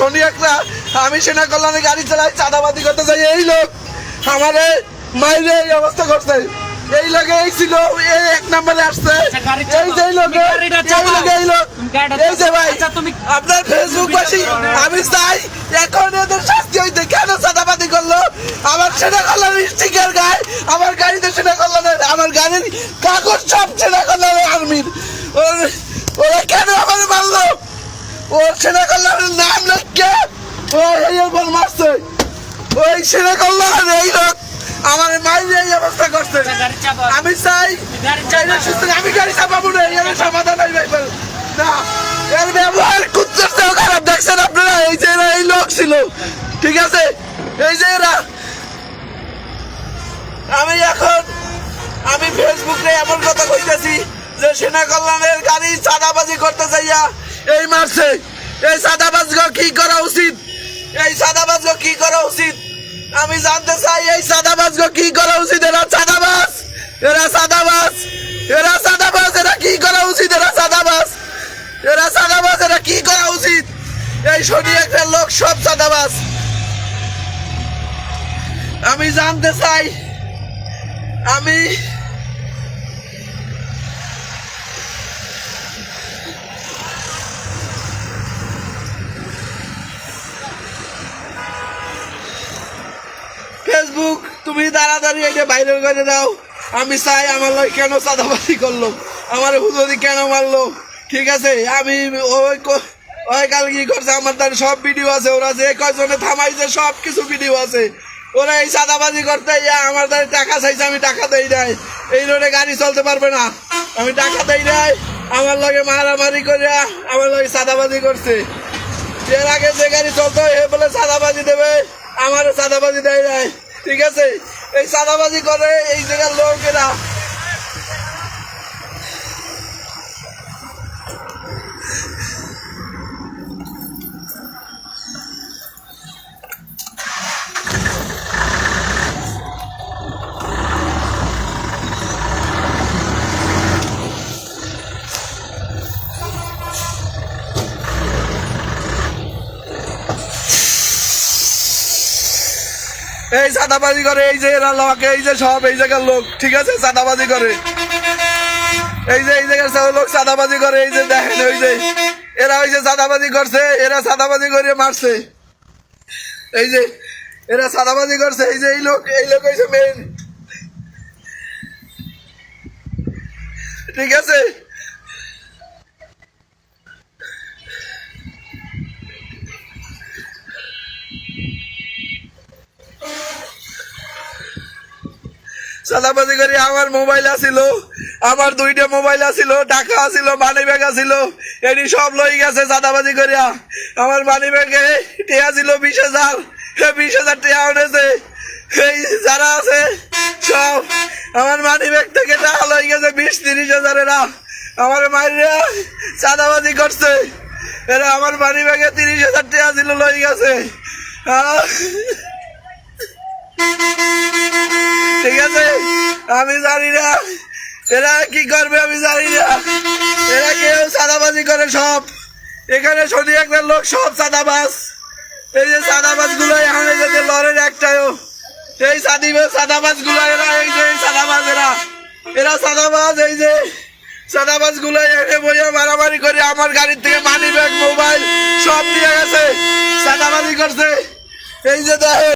শনি একটা আমি সেনা কল্যাণে গাড়ি চালাই চাঁদাবাদি করতে যাই এই লোক আমারে মাইরে এই অবস্থা করছে। এই লোকে এই ছিল এই এক নম্বরে আসছে। আচ্ছা, এই যে লোকে এই। লোকে এই লোক। এই যে ভাই আচ্ছা, আপনার ফেসবুক বাসী আমি চাই এখন এদের শাস্তি হইতে কেন চাঁদাবাদি করল? আমার সেনা কল্যাণের স্টিকার গায়ে আমার গাড়িতে সেনা কল্যাণের আমার গাড়ির কাগজ সব সেনা কল্যাণের আর্মির। ওরা কেন আমার মারলো? ওর সেনা কল্যাণের নাম লিখে ও এই মারছে। ওই সেনা কল্যাণ এই লোক আমার মাইরে এই অবস্থা করছে। আমি চাই চাইলে সুস্থ আমি গাড়ি চাপাবো না এর সমাধান হইবে এবার। না এর ব্যবহার কুত্তার খারাপ দেখছেন আপনারা? এই যে এরা এই লোক ছিল। ঠিক আছে? এই যে এরা। আমি এখন আমি ফেসবুকে এমন কথা কইতেছি যে সেনা কল্যাণের গাড়ি চাঁদাবাজি করতে চাইয়া এই মারছে। এই চাঁদাবাজগো কি করা উচিত? এই চাঁদাবাজগো কি করা উচিত? আমি জানতে চাই, এই চাঁদাবাজগো কি করা উচিত? এরা চাঁদাবাজ এরা চাঁদাবাজ এরা চাঁদাবাজ এরা কি করা উচিত? এরা চাঁদাবাজ এরা চাঁদাবাজ এরা কি করা উচিত? এই শনি একটা লোক, সব চাঁদাবাজ আমি জানতে চাই, আমি তুমি তাড়াতাড়ি এটা বাইরে করে দাও। আমি চাই আমার লোক কেন চাঁদাবাজি করল? আমার হুজুরি কেন মারলো? ঠিক আছে, আমি ওই ওই কাল কি করছে? আমার তার সব ভিডিও আছে। ওরা যে কয়জনে থামাইছে সব কিছু ভিডিও আছে। ওরা এই চাঁদাবাজি করতে ইয়া আমার তার টাকা চাইছে, আমি টাকা দেই নাই। এই রোডে গাড়ি চলতে পারবে না। আমি টাকা দেই নাই। আমার লগে মারামারি করে আমার লগে চাঁদাবাজি করছে। এর আগে যে গাড়ি চলতো, এ বলে চাঁদাবাজি দেবে। আমার চাঁদাবাজি দেয় নাই। ঠিক আছে? এই চাঁদাবাজি করে এই জায়গার লোকেরা এই চাঁদাবাজি করে, এই যে এরা লোক, এই যে সব, এই জায়গার লোক, ঠিক আছে? চাঁদাবাজি করে। এই যে, এই জায়গার সব লোক চাঁদাবাজি করে, এই যে দেখেন, ওই যে, এরা ওই যে চাঁদাবাজি করছে, এরা চাঁদাবাজি করে মারছে। এই যে, এরা চাঁদাবাজি করছে, এই যে, এই লোক এই লোক হয়েছে মেন ঠিক আছে? চাঁদাবাজি করে, আমার মোবাইল আছিল, আমার দুইটা মোবাইল আছিল, টাকা আছিল মানি ব্যাগ আছিল, এটি সব লই গেছে চাঁদাবাজি করিয়া। আমার মানি ব্যাগে টেয়া ছিল বিশ হাজার বিশ হাজার টেয়া উঠেছে এই যারা আছে, সব, আমার মানি ব্যাগ থেকে টাকা লই গেছে, বিশ তিরিশ হাজার এরা। আমার মাইরা চাঁদাবাজি করছে। এরা আমার মানি ব্যাগে তিরিশ হাজার টেয়া ছিল লই গেছে আহ ঠিক আছে আমি জানি না। এরা কি করবে আমি জানি না। এরা কেউ চাঁদাবাজি করে সব। এখানে শনি একটা লোক সব চাঁদাবাজ। এই যে চাঁদাবাজগুলো এখানে যে লরের একটাও এই চাঁদাবাজগুলো এরা, এই যে চাঁদাবাজ এরা। এরা চাঁদাবাজ, এই যে চাঁদাবাজগুলো এনে বইয়া মারামারি করে আমার গাড়ির থেকে মানি ব্যাগ মোবাইল সব দিয়ে গেছে। চাঁদাবাজি করছে। এই যে দেখে